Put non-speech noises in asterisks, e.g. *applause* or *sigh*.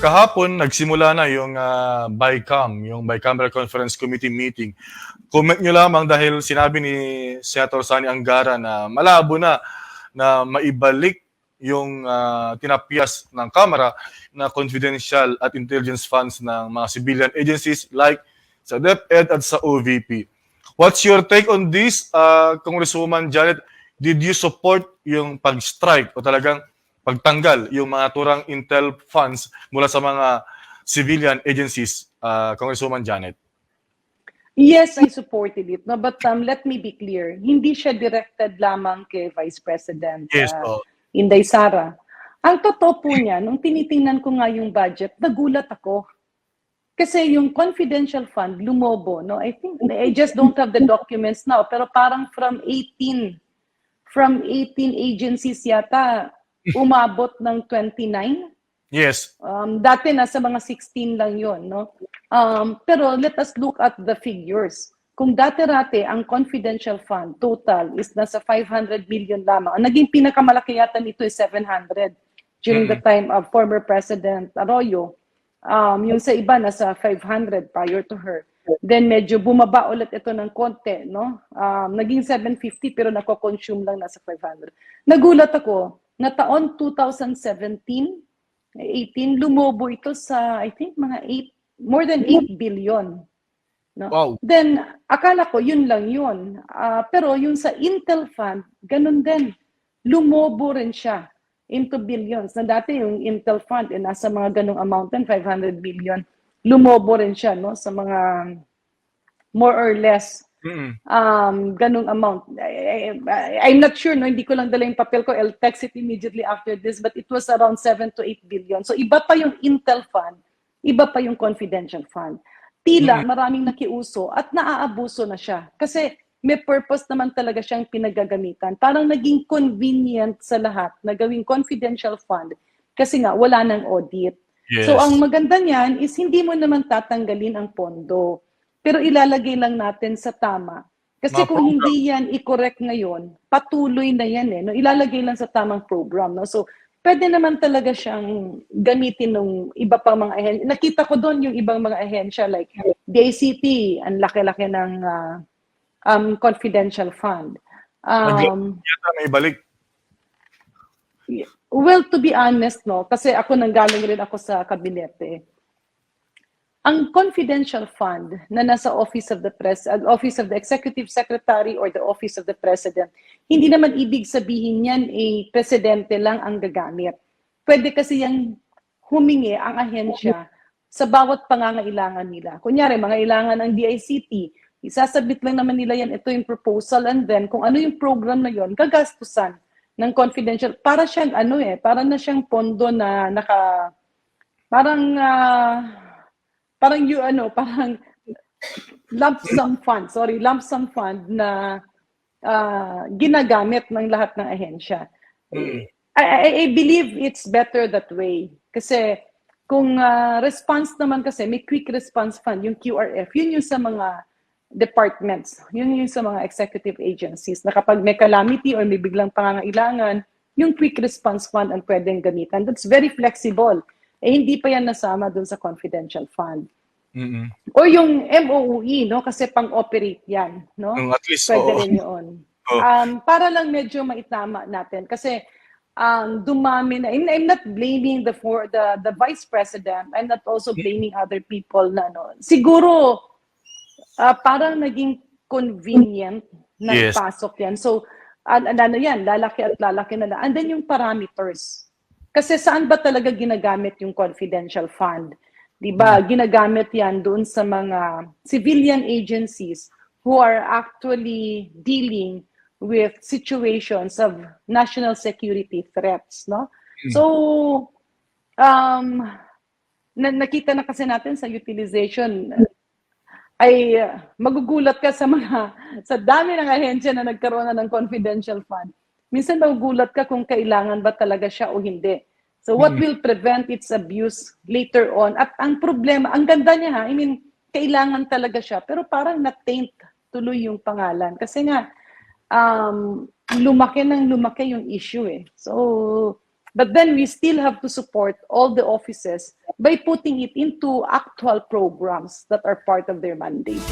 kahapon nagsimula na yung ah, BICAM, yung Bicameral Conference Committee meeting. Comment nyo lamang dahil sinabi ni Senator Sani Angara na malabo na na maibalik yung ah, tinapyas ng Kamara na confidential at intelligence funds ng mga civilian agencies like sa DepEd at sa OVP. What's your take on this, uh, Congresswoman Janet? Did you support yung pag-strike o talagang pagtanggal yung mga turang intel funds mula sa mga civilian agencies, uh, Congresswoman Janet? Yes, I supported it. No, but um, let me be clear. Hindi siya directed lamang kay Vice President Yes, uh, po. Inday Sara. Ang totoo po niya, nung tinitingnan ko nga yung budget, nagulat ako. Kasi yung confidential fund, lumobo. No? I think, I just don't have the documents now, pero parang from 18, from 18 agencies yata, umabot ng 29. Yes. Um, dati nasa mga 16 lang yon, no? Um, pero let us look at the figures. Kung dati-rate ang confidential fund total is nasa 500 million lamang. Ang naging pinakamalaki yata nito is 700 during the time of former President Arroyo. Um, yung sa iba nasa 500 prior to her. Then medyo bumaba ulit ito ng konti, no? Um, naging 750 pero nako-consume lang nasa 500. Nagulat ako na taon 2017 18 lumobo ito sa I think mga 8 more than 8 billion no? Wow. then akala ko yun lang yun. Ah, pero yung sa Intel fund ganun din. Lumobo rin siya into billions. Na dati yung Intel fund eh, nasa mga ganung amount din 500 billion. Lumobo rin siya no? Sa mga more or less Mm-mm. um, ganung amount. I, I, I'm not sure, no? hindi ko lang dala yung papel ko. I'll text it immediately after this, but it was around 7 to 8 billion. So iba pa yung Intel fund, iba pa yung confidential fund. Tila, Mm. maraming nakiuso at naaabuso na siya. Kasi may purpose naman talaga siyang pinagagamitan. Parang naging convenient sa lahat na gawing confidential fund kasi nga wala nang audit. Yes. So ang maganda niyan is hindi mo naman tatanggalin ang pondo. Pero ilalagay lang natin sa tama. Kasi kung hindi yan i-correct ngayon, patuloy na yan eh. No? Ilalagay lang sa tamang program. No? So, pwede naman talaga siyang gamitin ng iba pang mga ahensya. Nakita ko doon yung ibang mga ahensya like DICT, ang laki-laki ng ah, um, confidential fund. Um, may balik. Well, to be honest, no, kasi ako nanggaling rin ako sa kabinete. Ang confidential fund na nasa Office of the Press, uh, Office of the Executive Secretary or the Office of the President, hindi naman ibig sabihin yan eh presidente lang ang gagamit. Pwede kasi yung humingi ang ahensya sa bawat pangangailangan nila. Kunyari, mga ilangan ng DICT, isasabit lang naman nila yan, ito yung proposal, and then kung ano yung program na yon gagastusan ng confidential. Para siyang ano eh, para na siyang pondo na naka, parang, ah, parang you ano, parang lump sum fund, sorry, lump sum fund na ah, ginagamit ng lahat ng ahensya. Mm. I, I, I believe it's better that way. Kasi kung ah, response naman kasi, may quick response fund, yung QRF, yun yung sa mga departments, yun yung sa mga executive agencies, na kapag may calamity or may biglang pangangailangan, yung quick response fund ang pwedeng gamitan. That's very flexible. Eh, hindi pa yan nasama dun sa confidential fund. Mm-mm. Or yung MOUE, no? Kasi pang-operate yan, no? Yung at least, Pwede oo. rin yun. *laughs* Oo. Um, para lang medyo maitama natin kasi um, dumami na. I'm, I'm not blaming the for the the vice president. I'm not also blaming other people na no. Siguro ah, parang naging convenient na Yes. pasok yan. So an- ano yan, lalaki at lalaki na lang. And then yung parameters. Kasi saan ba talaga ginagamit yung confidential fund? 'Di ba? Ginagamit 'yan doon sa mga civilian agencies who are actually dealing with situations of national security threats, no? So um na, nakita na kasi natin sa utilization ay uh, magugulat ka sa mga sa dami ng ahensya na nagkaroon na ng confidential fund. Minsan magugulat ka kung kailangan ba talaga siya o hindi. So what Mm. will prevent its abuse later on? At ang problema, ang ganda niya ha, I mean, kailangan talaga siya, pero parang na-taint tuloy yung pangalan. Kasi nga, um, lumaki ng lumaki yung issue eh. So, but then we still have to support all the offices by putting it into actual programs that are part of their mandate.